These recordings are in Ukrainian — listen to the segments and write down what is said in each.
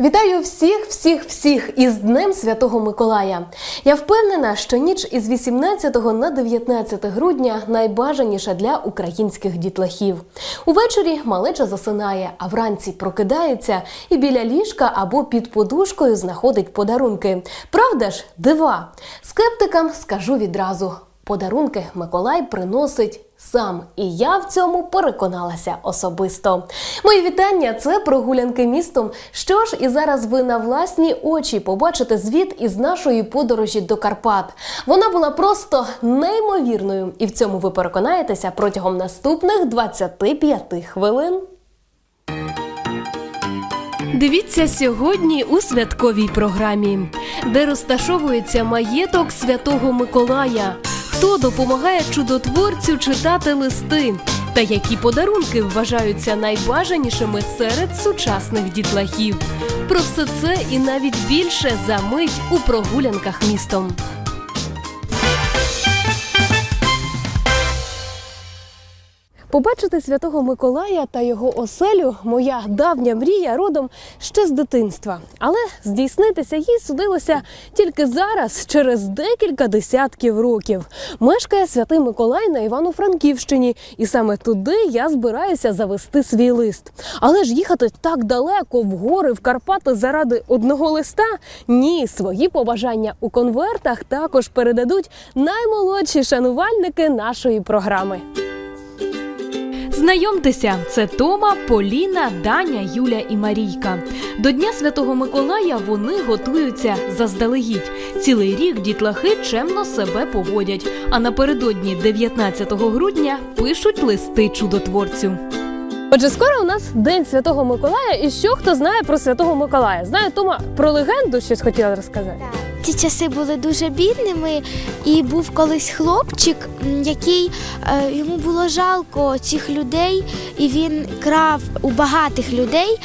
Вітаю всіх, всіх, всіх із Днем Святого Миколая. Я впевнена, що ніч із 18 на 19 грудня найбажаніша для українських дітлахів. Увечері малеча засинає, а вранці прокидається і біля ліжка або під подушкою знаходить подарунки. Правда ж, дива. Скептикам скажу відразу: подарунки Миколай приносить. Сам і я в цьому переконалася особисто. Мої вітання це прогулянки містом. Що ж, і зараз ви на власні очі побачите звіт із нашої подорожі до Карпат. Вона була просто неймовірною, і в цьому ви переконаєтеся протягом наступних 25 хвилин. Дивіться сьогодні у святковій програмі, де розташовується маєток Святого Миколая. Хто допомагає чудотворцю читати листи? Та які подарунки вважаються найбажанішими серед сучасних дітлахів? Про все це і навіть більше за мить у прогулянках містом. Побачити святого Миколая та його оселю моя давня мрія родом ще з дитинства. Але здійснитися їй судилося тільки зараз, через декілька десятків років. Мешкає святий Миколай на Івано-Франківщині, і саме туди я збираюся завести свій лист. Але ж їхати так далеко в гори, в Карпати заради одного листа? Ні, свої побажання у конвертах також передадуть наймолодші шанувальники нашої програми. Знайомтеся, це Тома, Поліна, Даня, Юля і Марійка. До Дня Святого Миколая вони готуються заздалегідь. Цілий рік дітлахи чемно себе поводять. А напередодні 19 грудня пишуть листи чудотворцю. Отже, скоро у нас День Святого Миколая. І що хто знає про Святого Миколая? Знає Тома про легенду щось хотіла розказати. Ті часи були дуже бідними, і був колись хлопчик, який е, йому було жалко цих людей, і він крав у багатих людей,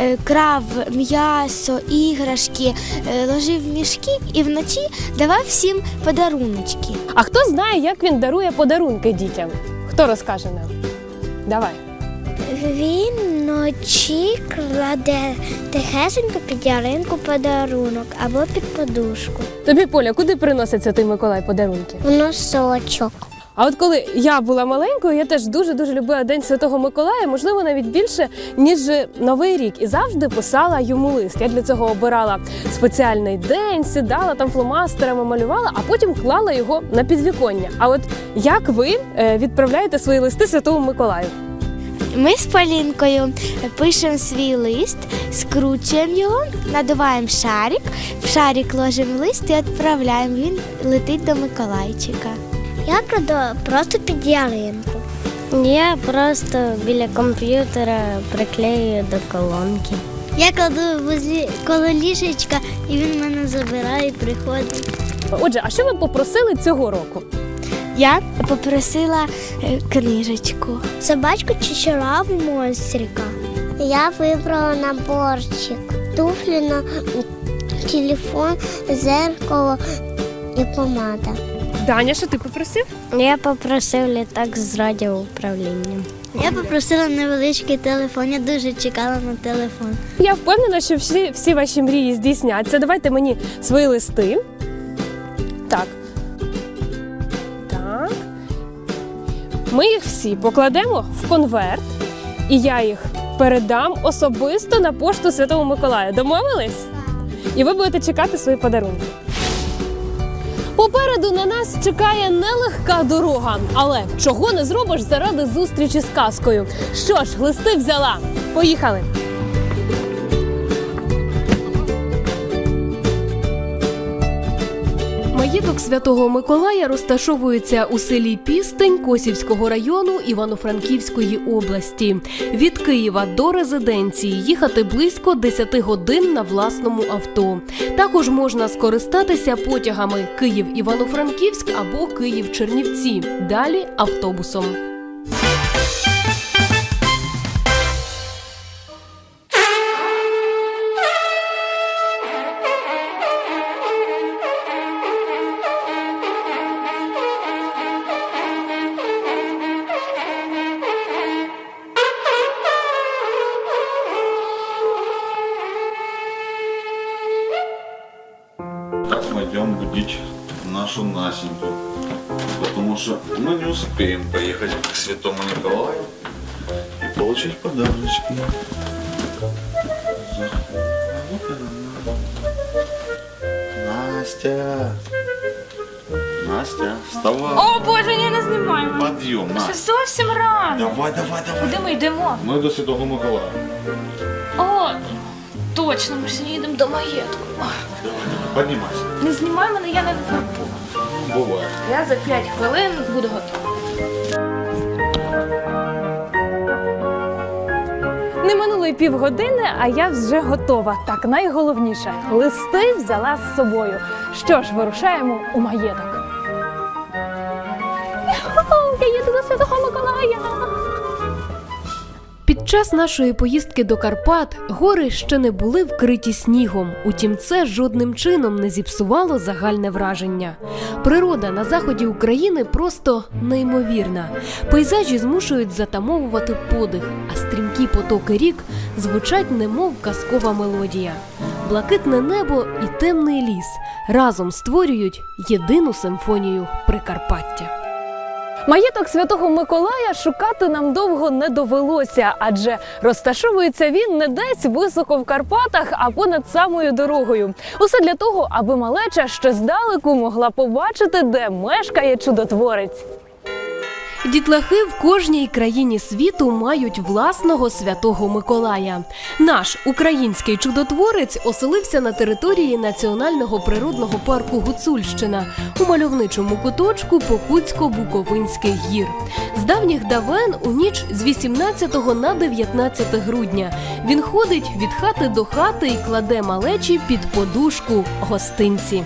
е, крав м'ясо, іграшки, е, ложив мішки і вночі давав всім подаруночки. А хто знає, як він дарує подарунки дітям? Хто розкаже нам? Давай. Він вночі кладе тихесенько під яринку подарунок або під подушку. Тобі Поля, куди приносить Святий Миколай подарунки? В носочок. А от коли я була маленькою, я теж дуже дуже любила День Святого Миколая, можливо, навіть більше ніж Новий рік, і завжди писала йому лист. Я для цього обирала спеціальний день, сідала там фломастерами, малювала, а потім клала його на підвіконня. А от як ви е, відправляєте свої листи Святому Миколаю? Ми з Полінкою пишемо свій лист, скручуємо його, надуваємо шарик, в шарик ложимо лист і відправляємо. Він летить до Миколайчика. Я кладу просто під ялинку. Я просто біля комп'ютера приклеюю до колонки. Я кладу возле коло ліжечка, і він мене забирає і приходить. Отже, а що ви попросили цього року? Я попросила е, книжечку. Собачку чи чарову монстрика. Я вибрала наборчик. Туфлі на телефон, зеркало і помада. Даня, що ти попросив? Я попросив літак з радіоуправлінням. Я попросила невеличкий телефон. Я дуже чекала на телефон. Я впевнена, що всі, всі ваші мрії здійсняться. Давайте мені свої листи. Так. Ми їх всі покладемо в конверт, і я їх передам особисто на пошту Святого Миколая. Домовились? І ви будете чекати свої подарунки. Попереду на нас чекає нелегка дорога, але чого не зробиш заради зустрічі з казкою. Що ж, листи взяла. Поїхали. Маєток Святого Миколая розташовується у селі Пістень Косівського району Івано-Франківської області. Від Києва до резиденції їхати близько 10 годин на власному авто. Також можна скористатися потягами Київ-Івано-Франківськ або Київ-Чернівці. Далі автобусом. Так мы идем будить нашу Насеньку. Потому что мы не успеем поехать к Святому Николаю и получить подарочки. Заходит она. Настя. Настя, вставай. О Боже, ні, не знімай мене. Подъем, Ще Настя. зовсім рано. Давай, давай, давай. Куди ми йдемо? Мы до Святого Миколая. О, точно, ми ж їдемо до маєтку. Поднимайся. Не знімай мене, я не випадку. Бывает. Я за 5 хвилин буду готова. Не минуло й півгодини, а я вже готова. Так найголовніше листи взяла з собою. Що ж, вирушаємо у маєток. Я їду до Святого Миколая. Час нашої поїздки до Карпат гори ще не були вкриті снігом. Утім, це жодним чином не зіпсувало загальне враження. Природа на заході України просто неймовірна. Пейзажі змушують затамовувати подих, а стрімкі потоки рік звучать немов казкова мелодія. Блакитне небо і темний ліс разом створюють єдину симфонію Прикарпаття. Маєток Святого Миколая шукати нам довго не довелося, адже розташовується він не десь високо в Карпатах, а понад самою дорогою. Усе для того, аби малеча ще здалеку могла побачити, де мешкає чудотворець. Дітлахи в кожній країні світу мають власного святого Миколая. Наш український чудотворець оселився на території національного природного парку Гуцульщина у мальовничому куточку Покутсько-Буковинських гір. З давніх давен у ніч з 18 на 19 грудня він ходить від хати до хати і кладе малечі під подушку гостинці.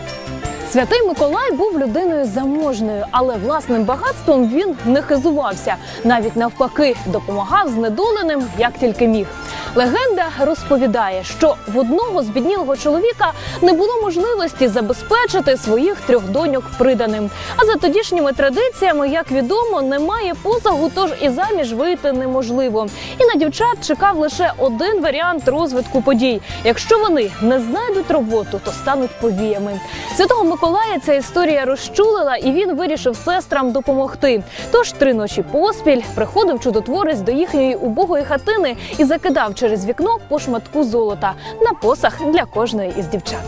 Святий Миколай був людиною заможною, але власним багатством він не хизувався. Навіть навпаки, допомагав знедоленим як тільки міг. Легенда розповідає, що в одного збіднілого чоловіка не було можливості забезпечити своїх трьох доньок приданим. А за тодішніми традиціями, як відомо, немає посагу, тож і заміж вийти неможливо. І на дівчат чекав лише один варіант розвитку подій. Якщо вони не знайдуть роботу, то стануть повіями. Святого Миколая ця історія розчулила, і він вирішив сестрам допомогти. Тож три ночі поспіль приходив чудотворець до їхньої убогої хатини і закидав через вікно по шматку золота на посах для кожної із дівчат.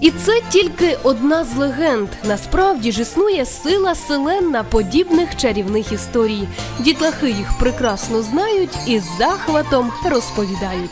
І це тільки одна з легенд. Насправді ж існує сила селенна подібних чарівних історій. Дітлахи їх прекрасно знають і з захватом розповідають.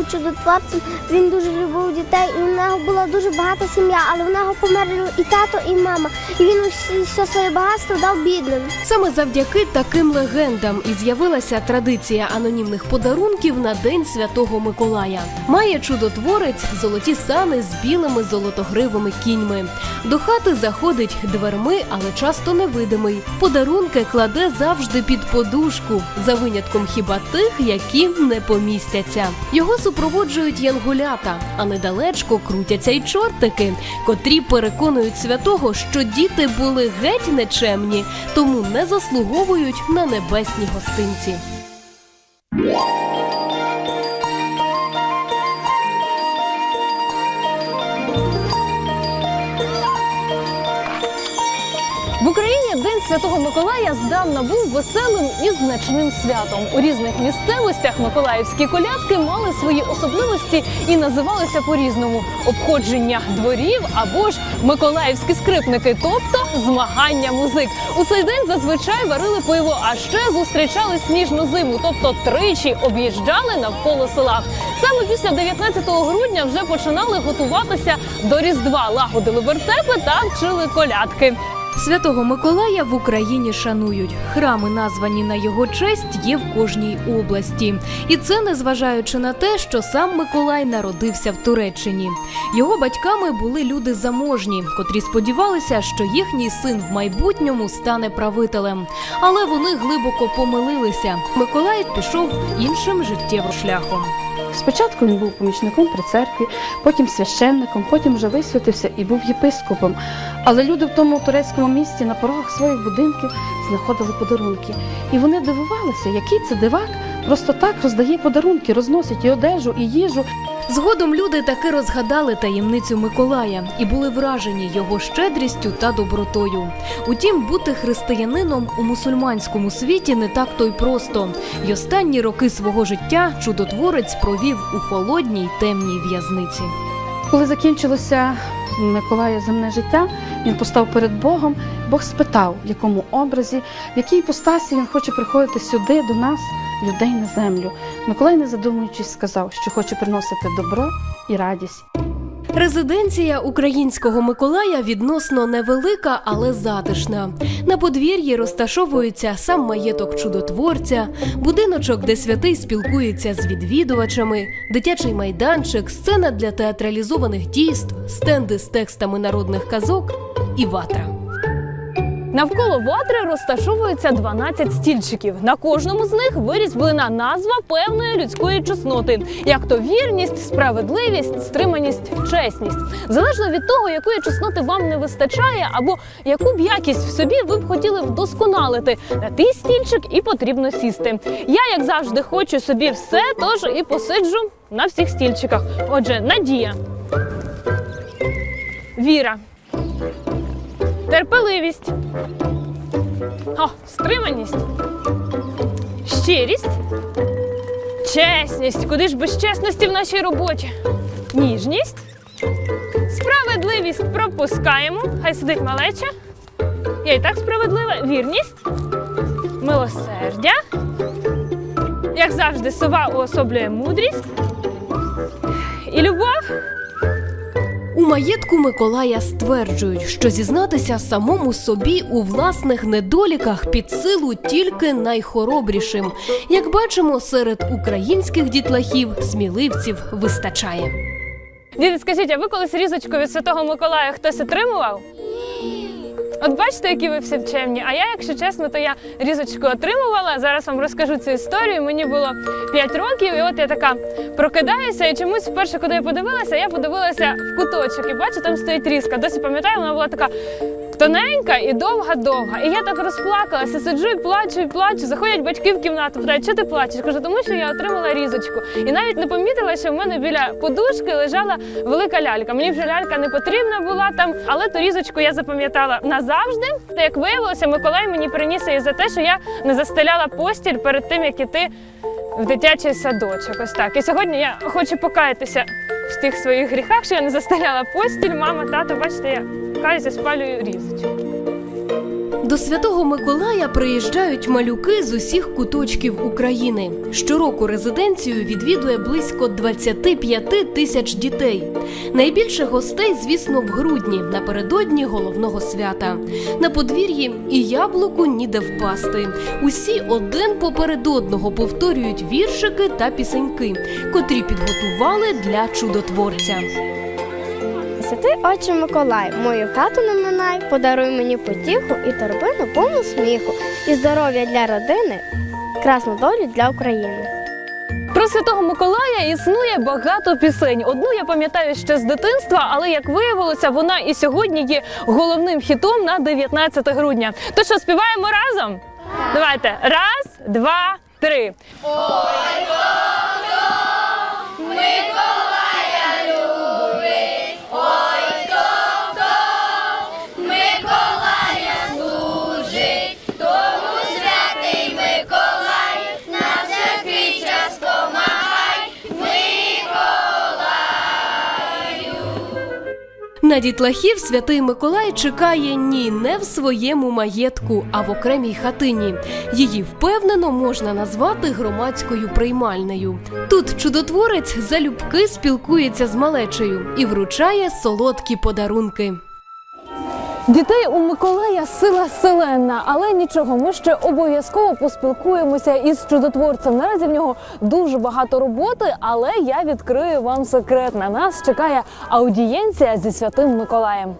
Був чудотворцем, він дуже любив дітей, і в нього була дуже багата сім'я, але в нього померли і тато, і мама. І він усі- все своє багатство дав бідним. Саме завдяки таким легендам і з'явилася традиція анонімних подарунків на День Святого Миколая. Має чудотворець золоті сани з білими золотогривими кіньми. До хати заходить дверми, але часто невидимий. Подарунки кладе завжди під подушку, за винятком хіба тих, які не помістяться. Його супроводжують янгулята, а недалечко крутяться й чортики, котрі переконують святого, що діти були геть нечемні, тому не заслуговують на небесні гостинці. Святого Миколая здавна був веселим і значним святом. У різних місцевостях миколаївські колядки мали свої особливості і називалися по-різному: обходження дворів або ж миколаївські скрипники, тобто змагання музик. У цей день зазвичай варили пиво, а ще зустрічали сніжну зиму, тобто тричі об'їжджали навколо села. Саме після 19 грудня вже починали готуватися до Різдва, лагодили вертепи та вчили колядки. Святого Миколая в Україні шанують. Храми, названі на його честь, є в кожній області. І це незважаючи на те, що сам Миколай народився в Туреччині. Його батьками були люди заможні, котрі сподівалися, що їхній син в майбутньому стане правителем. Але вони глибоко помилилися. Миколай пішов іншим життєвим шляхом. Спочатку він був помічником при церкві, потім священником, потім вже висвятився і був єпископом. Але люди в тому турецькому місті на порогах своїх будинків знаходили подарунки. І вони дивувалися, який це дивак просто так роздає подарунки, розносить і одежу, і їжу. Згодом люди таки розгадали таємницю Миколая і були вражені його щедрістю та добротою. Утім, бути християнином у мусульманському світі не так то й просто. й останні роки свого життя чудотворець провів у холодній темній в'язниці. Коли закінчилося Миколая земне життя, він постав перед Богом. Бог спитав, в якому образі, в якій іпостасі він хоче приходити сюди до нас, людей на землю. Миколай, не задумуючись, сказав, що хоче приносити добро і радість. Резиденція українського Миколая відносно невелика, але затишна. На подвір'ї розташовується сам маєток чудотворця, будиночок, де святий спілкується з відвідувачами, дитячий майданчик, сцена для театралізованих дійств, стенди з текстами народних казок і ватра. Навколо ватри розташовується 12 стільчиків. На кожному з них вирізблена назва певної людської чесноти, як то вірність, справедливість, стриманість, чесність. Залежно від того, якої чесноти вам не вистачає, або яку б якість в собі ви б хотіли вдосконалити. На той стільчик і потрібно сісти. Я, як завжди, хочу собі все, тож і посиджу на всіх стільчиках. Отже, надія, віра, терпеливість. О, стриманість, щирість, чесність. Куди ж без чесності в нашій роботі? Ніжність, справедливість пропускаємо. Хай сидить малеча. Я і так справедлива. Вірність, милосердя. Як завжди, сова уособлює мудрість і любов. У маєтку Миколая стверджують, що зізнатися самому собі у власних недоліках під силу тільки найхоробрішим. Як бачимо, серед українських дітлахів сміливців вистачає. Діти, скажіть, а ви колись різочку від Святого Миколая хтось отримував? От бачите, які ви всі чемні. А я, якщо чесно, то я різочку отримувала. Зараз вам розкажу цю історію. Мені було 5 років, і от я така прокидаюся, і чомусь вперше, куди я подивилася, я подивилася в куточок і бачу, там стоїть різка. Досі пам'ятаю, вона була така. Тоненька і довга-довга. І я так розплакалася, сиджу і плачу, і плачу. Заходять батьки в кімнату, питають, що ти плачеш? Кажу, тому що я отримала різочку. І навіть не помітила, що в мене біля подушки лежала велика лялька. Мені вже лялька не потрібна була там, але ту різочку я запам'ятала назавжди. Та як виявилося, Миколай мені приніс її за те, що я не застеляла постіль перед тим, як іти в дитячий садочок. Ось так. І сьогодні я хочу покаятися в тих своїх гріхах, що я не застеляла постіль. Мама, тато, бачите, я каюся, спалюю різочку. До святого Миколая приїжджають малюки з усіх куточків України. Щороку резиденцію відвідує близько 25 тисяч дітей. Найбільше гостей, звісно, в грудні, напередодні головного свята. На подвір'ї і яблуку ніде впасти. Усі один поперед одного повторюють віршики та пісеньки, котрі підготували для чудотворця. Святий Отче Миколай, мою хату не минай, подаруй мені потіху і торбину повну сміху, і здоров'я для родини, красну долю для України. Про святого Миколая існує багато пісень. Одну я пам'ятаю ще з дитинства, але як виявилося, вона і сьогодні є головним хітом на 19 грудня. То що співаємо разом? Давайте раз, два, три. На дітлахів святий Миколай чекає ні не в своєму маєтку, а в окремій хатині. Її впевнено можна назвати громадською приймальнею. Тут чудотворець залюбки спілкується з малечею і вручає солодкі подарунки. Дітей у Миколая сила селена, але нічого, ми ще обов'язково поспілкуємося із чудотворцем. Наразі в нього дуже багато роботи, але я відкрию вам секрет. На нас чекає аудієнція зі святим Миколаєм.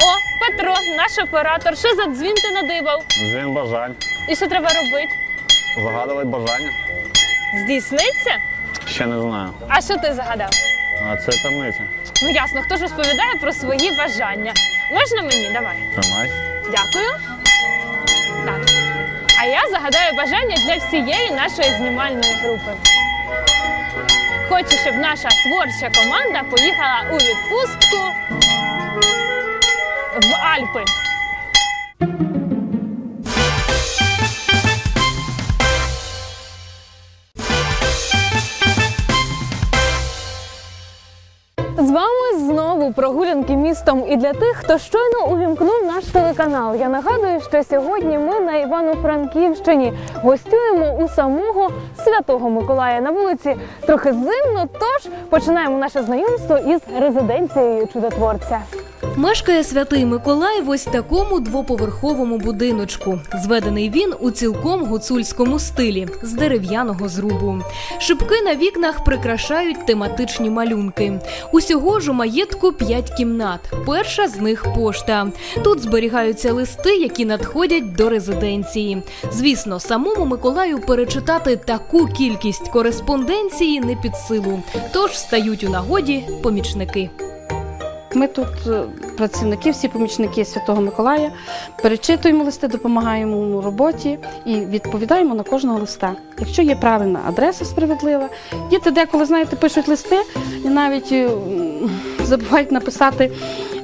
О, Петро, наш оператор, що за дзвін ти надибав? Дзвін бажань. І що треба робити? Загадувати бажання? Здійсниться? Ще не знаю. А що ти загадав? А це таємниця. Ну ясно, хто ж розповідає про свої бажання. Можна мені? Давай. Тримай. Дякую. Так. А я загадаю бажання для всієї нашої знімальної групи. Хочу, щоб наша творча команда поїхала у відпустку в Альпи. Прогулянки містом. І для тих, хто щойно увімкнув наш телеканал. Я нагадую, що сьогодні ми на Івано-Франківщині гостюємо у самого Святого Миколая на вулиці. Трохи зимно, тож починаємо наше знайомство із резиденцією чудотворця. Мешкає святий Миколай в ось такому двоповерховому будиночку. Зведений він у цілком гуцульському стилі з дерев'яного зрубу. Шибки на вікнах прикрашають тематичні малюнки. Усього ж у маєтку п'ять кімнат. Перша з них пошта. Тут зберігаються листи, які надходять до резиденції. Звісно, самому Миколаю перечитати таку кількість кореспонденції не під силу. Тож стають у нагоді помічники. Ми тут е, працівники, всі помічники Святого Миколая, перечитуємо листи, допомагаємо у роботі і відповідаємо на кожного листа. Якщо є правильна адреса справедлива, діти деколи, знаєте, пишуть листи і навіть е, забувають написати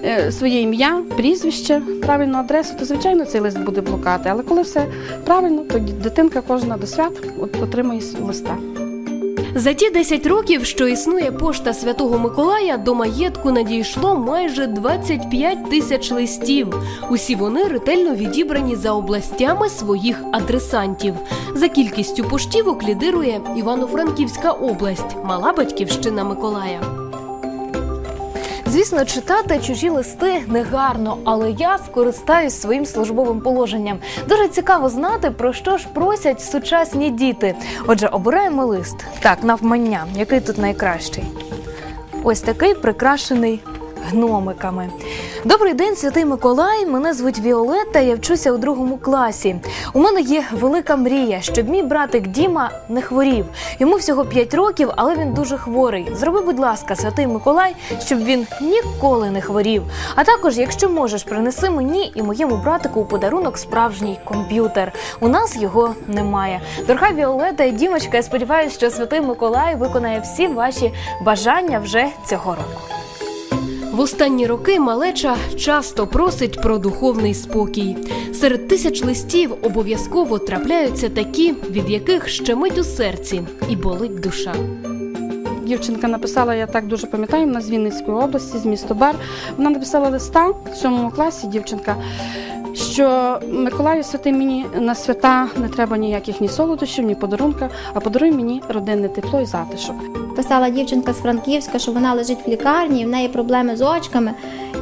е, своє ім'я, прізвище, правильну адресу, то звичайно цей лист буде блукати. Але коли все правильно, то дитинка кожна до свят от, отримує листа. За ті 10 років, що існує пошта Святого Миколая, до маєтку надійшло майже 25 тисяч листів. Усі вони ретельно відібрані за областями своїх адресантів. За кількістю поштівок лідирує Івано-Франківська область, мала батьківщина Миколая. Звісно, читати чужі листи негарно, але я скористаюсь своїм службовим положенням. Дуже цікаво знати, про що ж просять сучасні діти. Отже, обираємо лист. Так, навмання, який тут найкращий. Ось такий прикрашений гномиками. Добрий день, святий Миколай. Мене звуть Віолетта. Я вчуся у другому класі. У мене є велика мрія, щоб мій братик Діма не хворів. Йому всього 5 років, але він дуже хворий. Зроби, будь ласка, святий Миколай, щоб він ніколи не хворів. А також, якщо можеш, принеси мені і моєму братику у подарунок справжній комп'ютер. У нас його немає. Дорога Віолета і Дімочка, я сподіваюся, що святий Миколай виконає всі ваші бажання вже цього року. В останні роки малеча часто просить про духовний спокій. Серед тисяч листів обов'язково трапляються такі, від яких щемить у серці і болить душа. Дівчинка написала, я так дуже пам'ятаю, вона з Вінницької області, з міста Бар. Вона написала листа в сьомому класі, дівчинка, що Миколаю святий мені на свята не треба ніяких ні солодощів, ні подарунка, а подаруй мені родинне тепло і затишок. Писала дівчинка з Франківська, що вона лежить в лікарні, в неї проблеми з очками,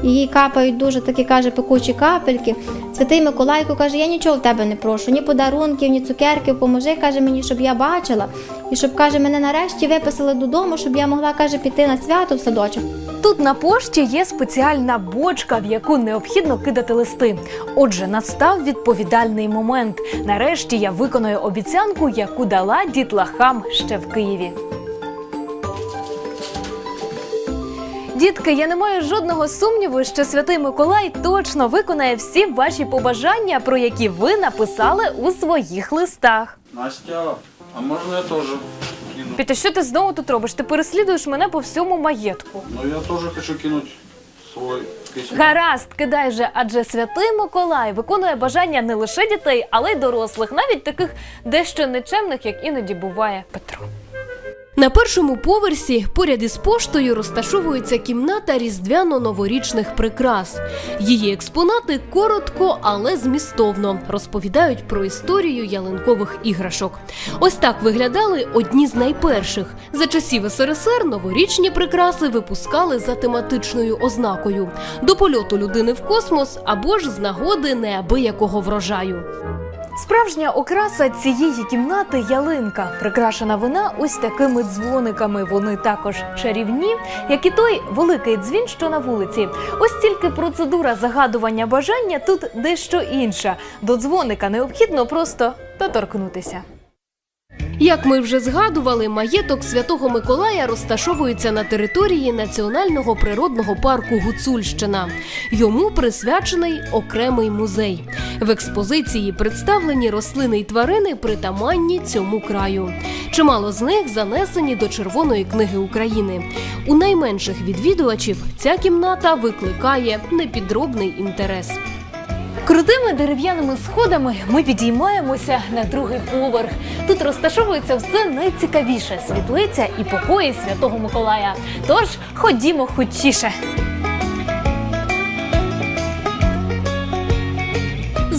їй капають дуже такі, каже, пекучі капельки. Святий Миколайко каже, я нічого в тебе не прошу, ні подарунків, ні цукерків, поможи, каже мені, щоб я бачила. І щоб каже, мене нарешті виписали додому, щоб я могла каже, піти на свято в садочок. Тут на пошті є спеціальна бочка, в яку необхідно кидати листи. Отже, настав відповідальний момент. Нарешті я виконую обіцянку, яку дала дітлахам ще в Києві. Дітки, я не маю жодного сумніву, що святий Миколай точно виконає всі ваші побажання, про які ви написали у своїх листах. Настя, а можно я тоже кину? Піти, що ти знову тут робиш? Ти переслідуєш мене по всьому маєтку. Ну я тоже хочу кинуть свой письмо. Гаразд, кидай же, адже святий Миколай виконує бажання не лише дітей, але й дорослих, навіть таких дещо нечемних, як іноді буває Петро. На першому поверсі поряд із поштою розташовується кімната різдвяно-новорічних прикрас. Її експонати коротко, але змістовно розповідають про історію ялинкових іграшок. Ось так виглядали одні з найперших. За часів СРСР новорічні прикраси випускали за тематичною ознакою до польоту людини в космос або ж з нагоди неабиякого врожаю. Справжня окраса цієї кімнати ялинка. Прикрашена вона ось такими дзвониками. Вони також чарівні, як і той великий дзвін, що на вулиці. Ось тільки процедура загадування бажання тут дещо інша. До дзвоника необхідно просто доторкнутися. Як ми вже згадували, маєток Святого Миколая розташовується на території Національного природного парку Гуцульщина. Йому присвячений окремий музей. В експозиції представлені рослини й тварини, притаманні цьому краю. Чимало з них занесені до Червоної книги України. У найменших відвідувачів ця кімната викликає непідробний інтерес. Крутими дерев'яними сходами ми підіймаємося на другий поверх. Тут розташовується все найцікавіше світлиця і покої Святого Миколая. Тож ходімо хутчіше.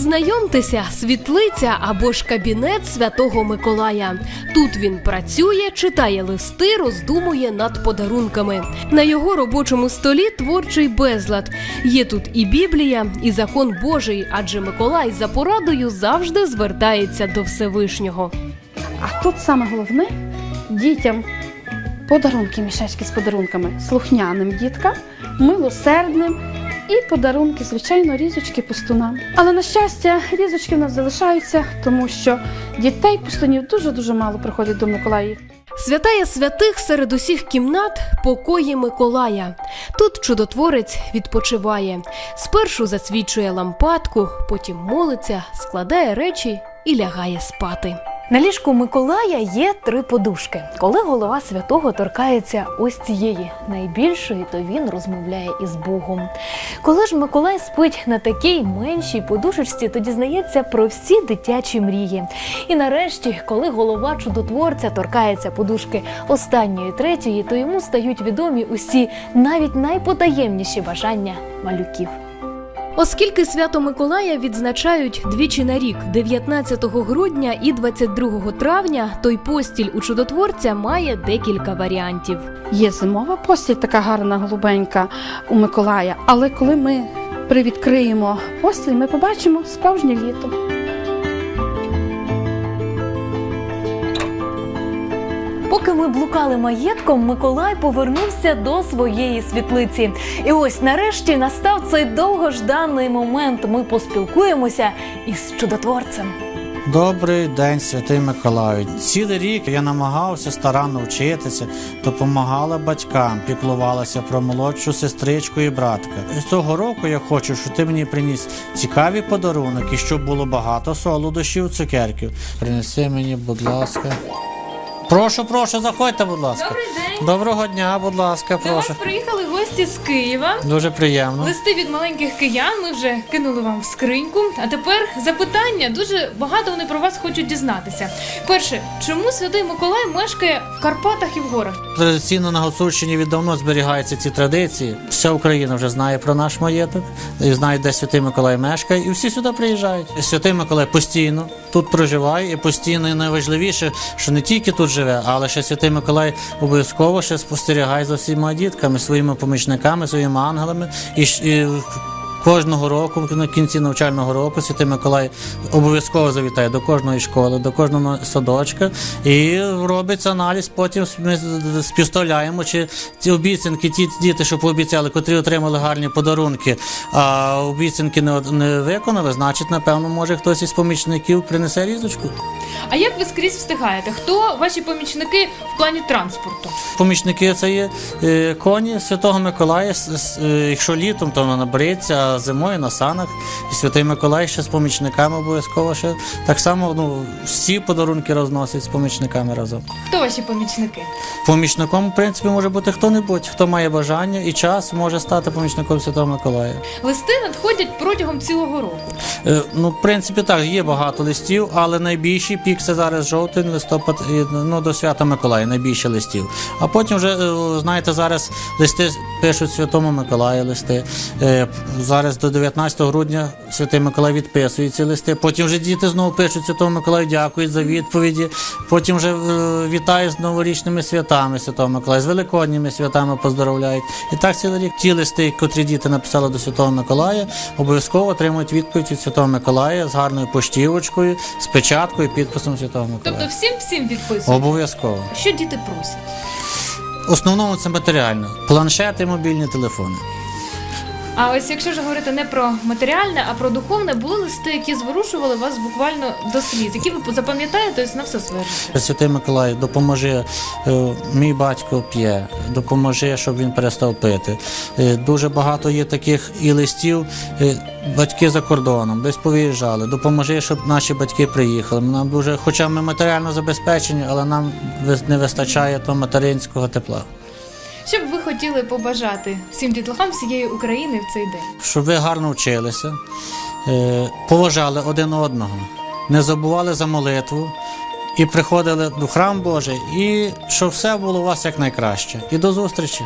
Знайомтеся, світлиця або ж кабінет святого Миколая. Тут він працює, читає листи, роздумує над подарунками. На його робочому столі творчий безлад. Є тут і Біблія, і закон Божий, адже Миколай за порадою завжди звертається до Всевишнього. А тут саме головне дітям подарунки, мішечки з подарунками, слухняним діткам, милосердним і подарунки, звичайно, різочки пустунам. Але на щастя, різочки в нас залишаються, тому що дітей пустунів дуже-дуже мало приходять до Миколаїв. Святая святих серед усіх кімнат покої Миколая. Тут чудотворець відпочиває. Спершу засвічує лампадку, потім молиться, складає речі і лягає спати. На ліжку Миколая є три подушки. Коли голова святого торкається ось цієї найбільшої, то він розмовляє із Богом. Коли ж Миколай спить на такій меншій подушечці, то дізнається про всі дитячі мрії. І нарешті, коли голова чудотворця торкається подушки останньої третьої, то йому стають відомі усі навіть найпотаємніші бажання малюків. Оскільки свято Миколая відзначають двічі на рік, 19 грудня і 22 травня, той постіль у чудотворця має декілька варіантів. Є зимова постіль, така гарна голубенька у Миколая. Але коли ми привідкриємо постіль, ми побачимо справжнє літо. Поки ми блукали маєтком, Миколай повернувся до своєї світлиці. І ось нарешті настав цей довгожданий момент. Ми поспілкуємося із чудотворцем. Добрий день, святий Миколаю. Цілий рік я намагався старанно вчитися, допомагала батькам, піклувалася про молодшу сестричку і братка. З цього року я хочу, щоб ти мені приніс цікаві подарунок і щоб було багато солодощів, цукерків. Принеси мені, будь ласка. Прошу, прошу, заходьте, будь ласка. Добрий день. Доброго дня, будь ласка, До вас прошу. приїхали гості з Києва. Дуже приємно. Листи від маленьких киян ми вже кинули вам в скриньку. А тепер запитання. Дуже багато вони про вас хочуть дізнатися. Перше, чому святий Миколай мешкає в Карпатах і в горах? Традиційно на Гуцульщині віддавно зберігаються ці традиції. Вся Україна вже знає про наш маєток, і знає, де Святий Миколай мешкає, і всі сюди приїжджають. Святий Миколай постійно тут проживає, і постійно і найважливіше, що не тільки тут живе, але ще Святий Миколай обов'язково ще спостерігає за всіма дітками, своїми помічниками, своїми ангелами. І, і Кожного року, на кінці навчального року, Святий Миколай обов'язково завітає до кожної школи, до кожного садочка і робиться аналіз. Потім ми співставляємо, чи ці обіцянки, ті діти, що пообіцяли, котрі отримали гарні подарунки, а обіцянки не, не виконали, значить, напевно, може хтось із помічників принесе різочку. А як ви скрізь встигаєте? Хто ваші помічники в плані транспорту? Помічники це є е, коні Святого Миколая. Е, Якщо літом, то на бриться, а зимою на санах. І Святий Миколай ще з помічниками обов'язково ще так само ну, всі подарунки розносять з помічниками разом. Хто ваші помічники? Помічником, в принципі, може бути хто-небудь, хто має бажання і час може стати помічником Святого Миколая. Листи надходять протягом цілого року. Е, Ну, в принципі, так, є багато листів, але найбільший пік це зараз жовтень, листопад, і, ну, до свята Миколая, найбільше листів. А потім вже, е, знаєте, зараз листи пишуть Святому Миколаю листи. Е, Зараз до 19 грудня Святий Миколай відписує ці листи. Потім вже діти знову пишуть Святому Миколаю, дякують за відповіді. Потім вже е, вітають з новорічними святами Святого Миколая, з великодніми святами поздоровляють. І так цілий рік ті листи, котрі діти написали до Святого Миколая, обов'язково отримують відповідь від Святого Миколая з гарною поштівочкою, з печаткою, підписом Святого Тобто всім всім відписують. Обов'язково. Що діти просять? В основному це матеріально. Планшети, мобільні телефони. А ось якщо ж говорити не про матеріальне, а про духовне, були листи, які зворушували вас буквально до сліз, які ви запам'ятаєте на все своє. Святий Миколай, допоможи, е, мій батько п'є, допоможи, щоб він перестав пити. Е, Дуже багато є таких і листів, е, батьки за кордоном, десь повиїжджали. Допоможи, щоб наші батьки приїхали. Нам дуже, хоча ми матеріально забезпечені, але нам не вистачає того материнського тепла. Що б ви хотіли побажати всім дітлахам всієї України в цей день? Щоб ви гарно вчилися, е, поважали один одного, не забували за молитву і приходили до храм Божий, і щоб все було у вас як найкраще. І до зустрічі!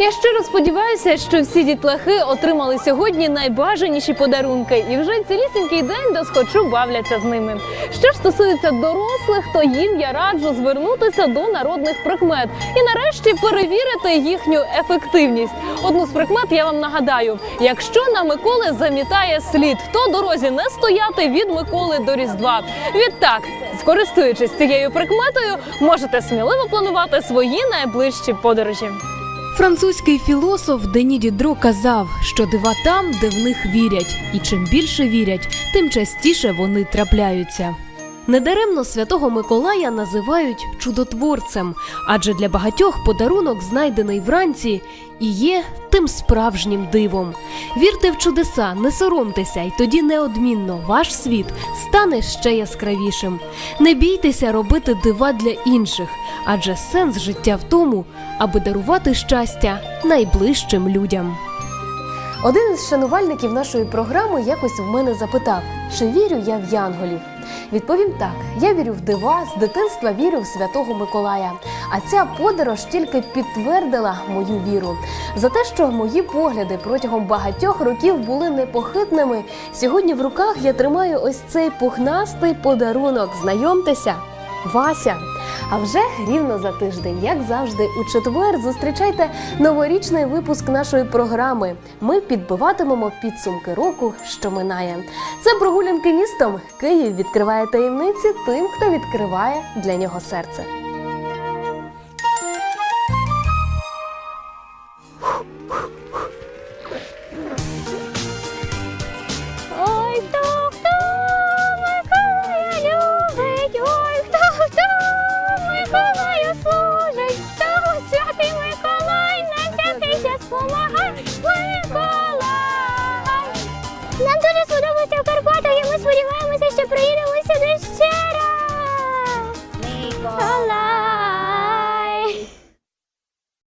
Я щиро сподіваюся, що всі дітлахи отримали сьогодні найбажаніші подарунки, і вже цілісінький день досхочу бавляться з ними. Що ж стосується дорослих, то їм я раджу звернутися до народних прикмет і нарешті перевірити їхню ефективність. Одну з прикмет я вам нагадаю: якщо на Миколи замітає слід, то дорозі не стояти від Миколи до Різдва. Відтак, скористуючись цією прикметою, можете сміливо планувати свої найближчі подорожі. Французький філософ Дені Дідро казав, що дива там, де в них вірять, і чим більше вірять, тим частіше вони трапляються. Недаремно святого Миколая називають чудотворцем, адже для багатьох подарунок, знайдений вранці, і є тим справжнім дивом. Вірте в чудеса, не соромтеся, і тоді неодмінно ваш світ стане ще яскравішим. Не бійтеся робити дива для інших, адже сенс життя в тому, аби дарувати щастя найближчим людям. Один із шанувальників нашої програми якось в мене запитав, чи вірю я в янголів. Відповім так: я вірю в дива, з дитинства вірю в святого Миколая. А ця подорож тільки підтвердила мою віру. За те, що мої погляди протягом багатьох років були непохитними. Сьогодні в руках я тримаю ось цей пухнастий подарунок. Знайомтеся, Вася. А вже рівно за тиждень, як завжди, у четвер зустрічайте новорічний випуск нашої програми. Ми підбиватимемо підсумки року, що минає. Це прогулянки містом. Київ відкриває таємниці тим, хто відкриває для нього серце.